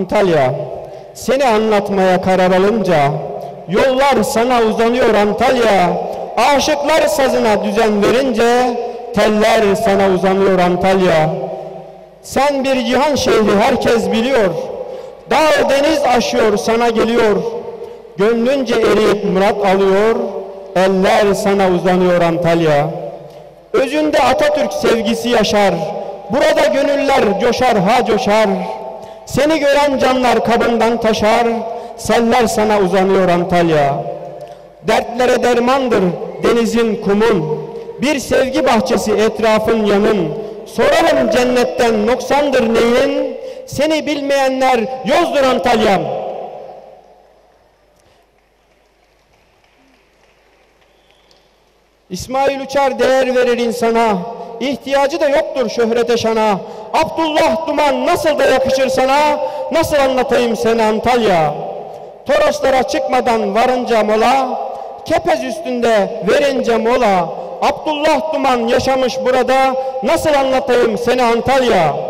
Antalya, seni anlatmaya karar alınca, yollar sana uzanıyor Antalya, aşıklar sazına düzen verince, teller sana uzanıyor Antalya. Sen bir cihan şehri herkes biliyor, dağ deniz aşıyor sana geliyor, gönlünce eriyip murat alıyor, eller sana uzanıyor Antalya. Özünde Atatürk sevgisi yaşar, burada gönüller coşar ha coşar, seni gören canlar kabından taşar, seller sana uzanıyor Antalya. Dertlere dermandır denizin kumun, bir sevgi bahçesi etrafın yanın. Sorarım cennetten noksandır neyin, seni bilmeyenler yozdur Antalya'm. İsmail Uçar değer verir insana, ihtiyacı da yoktur şöhrete şana. Abdullah Duman nasıl da yakışır sana, nasıl anlatayım seni Antalya? Toroslara çıkmadan varınca mola, kepez üstünde verince mola. Abdullah Duman yaşamış burada, nasıl anlatayım seni Antalya?